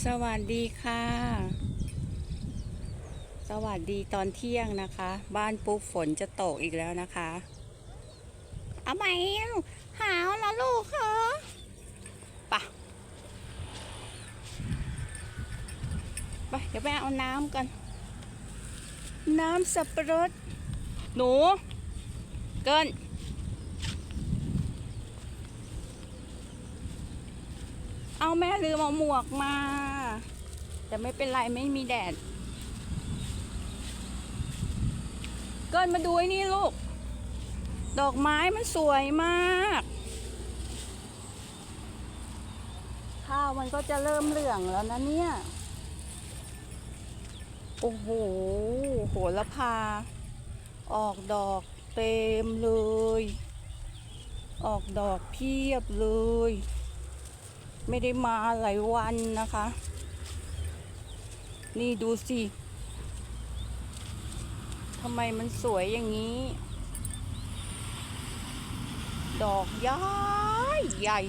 สวัสดีค่ะ สวัสดีตอนเที่ยงนะคะ บ้านปุ๊บฝนจะตกอีกแล้วนะคะ เอาไหมหาวแล้วลูกเหรอปะไปเดี๋ยวแม่เอาน้ำกัน น้ำสับปะรด หนู เกิน เอา แม่ลืมเอาหมวกมา แต่ไม่เป็นไรไม่มีแดด เกินมาดูไอ้นี่ลูก ดอกไม้มันสวยมาก ข้าวมันก็จะเริ่มเหลืองแล้วนะเนี่ย โอ้โหโหระพา ออกดอกเต็มเลย ออกดอกเพียบเลย ไม่ได้มาหลายวันนะคะ นี่ดูสิทำไมมันสวยอย่างนี้ ดอกย้ายใหญ่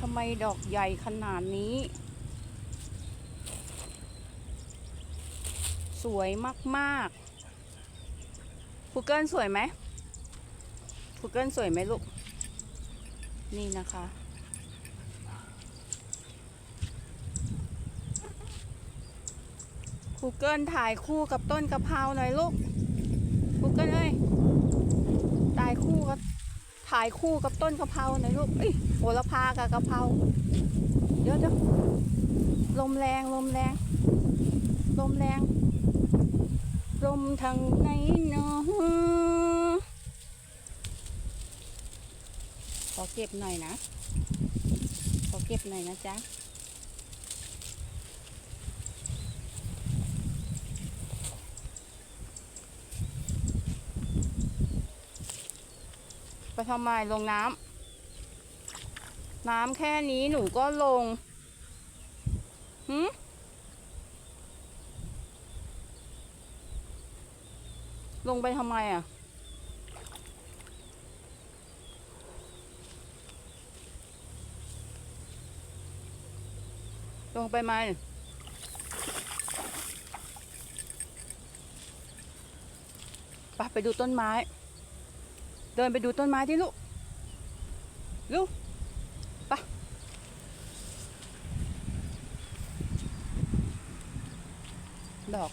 ทำไมดอกใหญ่ขนาดนี้ สวยมากๆฟูเกิลสวยไหม กูเกิลสวยไหมลูก นี่นะคะ กูเกิลถ่ายคู่กับต้นกะเพราหน่อยลูก กูเกิลเอ้ยถ่ายคู่กับถ่ายคู่กับต้นกะเพราหน่อยลูกเอ้ยโหระพากับกะเพราเดี๋ยวเดี๋ยวลมแรงลมแรง ลมแรง ลมทางไหนเนาะ ข อเก็บหน่อยนะ ขอเก็บหน่อยนะจ๊ะไปทำไมลงน้ำ น้ำแค่นี้หนูก็ลงหืมลงไปทำไมอะ ลงไปไหมปไปดูต้นไม้ เดินไปดูต้นไม้ที่ลูก ลูกไปดอก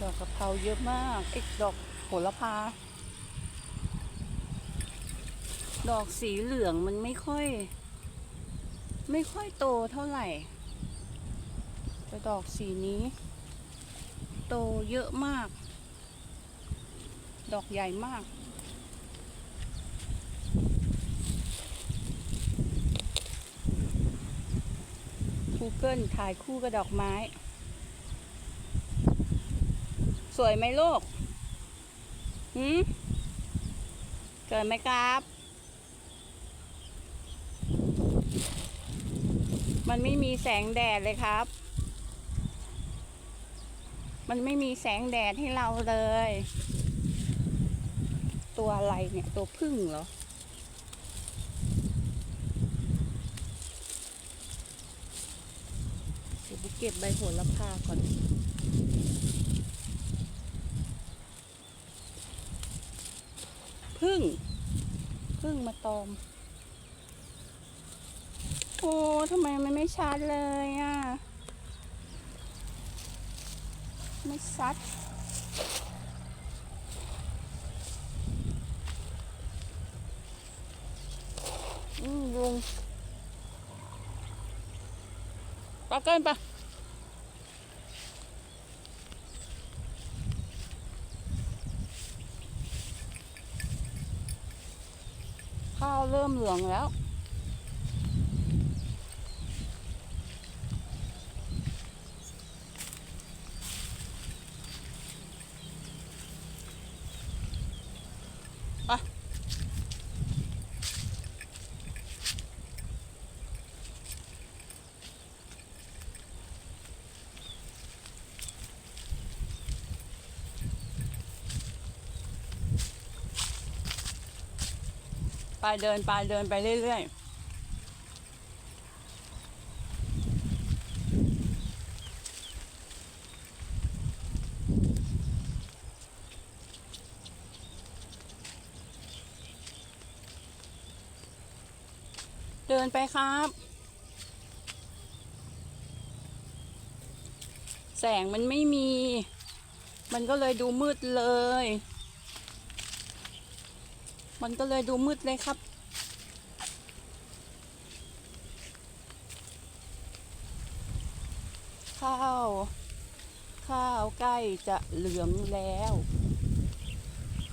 ดอกกะเพราเยอะมากไอ้ดอกโหระพา ดอกสีเหลืองมันไม่ค่อย ไม่ค่อยโตเท่าไหร่ แต่ดอกสีนี้ โตเยอะมาก ดอกใหญ่มาก Google ถ่ายคู่กับดอกไม้ สวยไหมลูกหืมเกิดไหมครับ มันไม่มีแสงแดดเลยครับ มันไม่มีแสงแดดให้เราเลย ตัวอะไรเนี่ย ตัวพึ่งเหรอ เดี๋ยวบุเก็บใบโหระพาก่อนพึ่งพึ่งมาตอม โอ้ทำไมมันไม่ชัดเลยอะ ไม่ชัดอืมลุงปลาเกินปะข้าวเริ่มเหลืองแล้ว ไปไปเดินไปเดินไปเรื่อยๆ เดินไปครับ แสงมันไม่มี มันก็เลยดูมืดเลย มันก็เลยดูมืดเลยครับ ข้าว ข้าวใกล้จะเหลืองแล้ว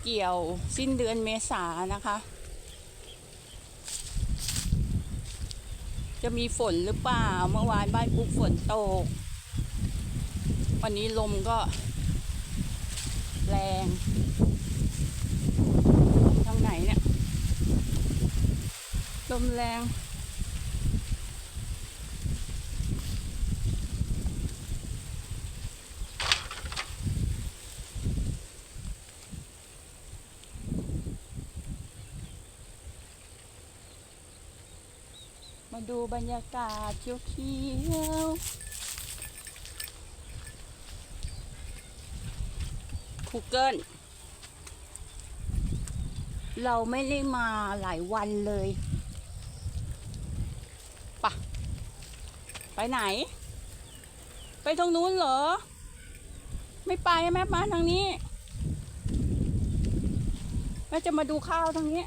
เกี่ยวสิ้นเดือนเมษานะคะ จะมีฝนหรือเปล่า เมื่อวานบ้านปุ๊กฝนตก วันนี้ลมก็แรงลมทางไหนเนี่ย ลมแรง มาดูบรรยากาศเขียวๆคูเกิลเราไม่ได้มาหลายวันเลยปะไปไหน ไปตรงนู้นเหรอ ไม่ไปแม่มาทางนี้แม่จะมาดูข้าวทางนี้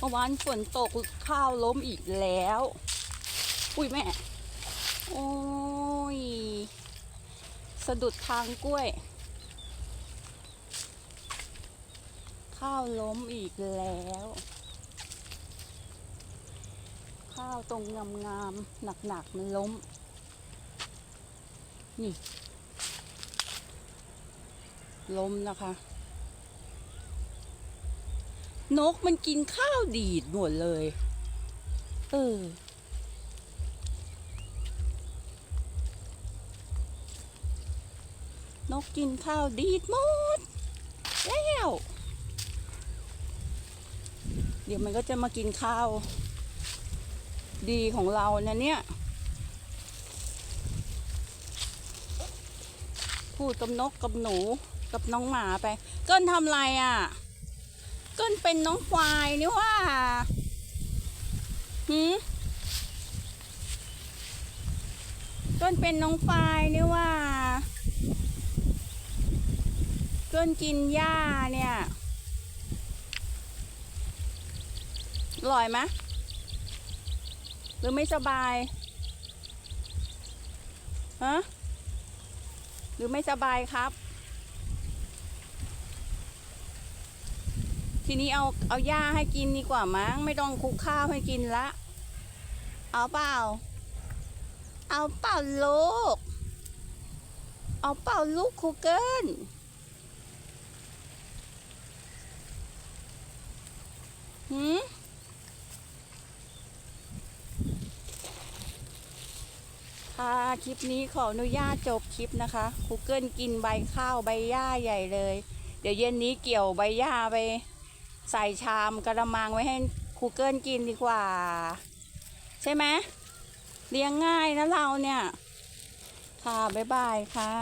เมื่อวานฝนตกข้าวล้มอีกแล้ว อุ้ยแม่ โอ้ย สะดุดทางกล้วย ข้าวล้มอีกแล้ว ข้าวตรงงามๆหนักๆมันล้ม นี่ ล้มนะคะ นกมันกินข้าวดีดหมดเลย เออ นกกินข้าวดีดหมด แล้ว เดี๋ยวมันก็จะมากินข้าว ดีของเรานะเนี่ย พูดกับนกกับหนูกับน้องหมาไป เกินทำไรอะ ก้นเป็นน้องควายนี่ว่าหืมก้นเป็นน้องควายนี่ว่าก้นกินหญ้าเนี่ยอร่อยไหมหรือไม่สบายฮะหรือไม่สบายครับ ทีนี้เอาเอาหญ้าให้กินดีกว่ามั้งไม่ต้องคลุกข้าวให้กินละ เอาเปล่า เอาเปล่าลูก เอาเปล่าลูกคูเกิลหืมค่ะคลิปนี้ขออนุญาตจบคลิปนะคะคูเกิลกินใบข้าวใบหญ้าใหญ่เลย เดี๋ยวเย็นนี้เกี่ยวใบหญ้าไป ใส่ชามกระมังไว้ให้ครูเกิลกินดีกว่า ใช่ไหมเลี้ยงง่ายนะเราเนี่ย ค่ะ บ๊ายบายค่ะ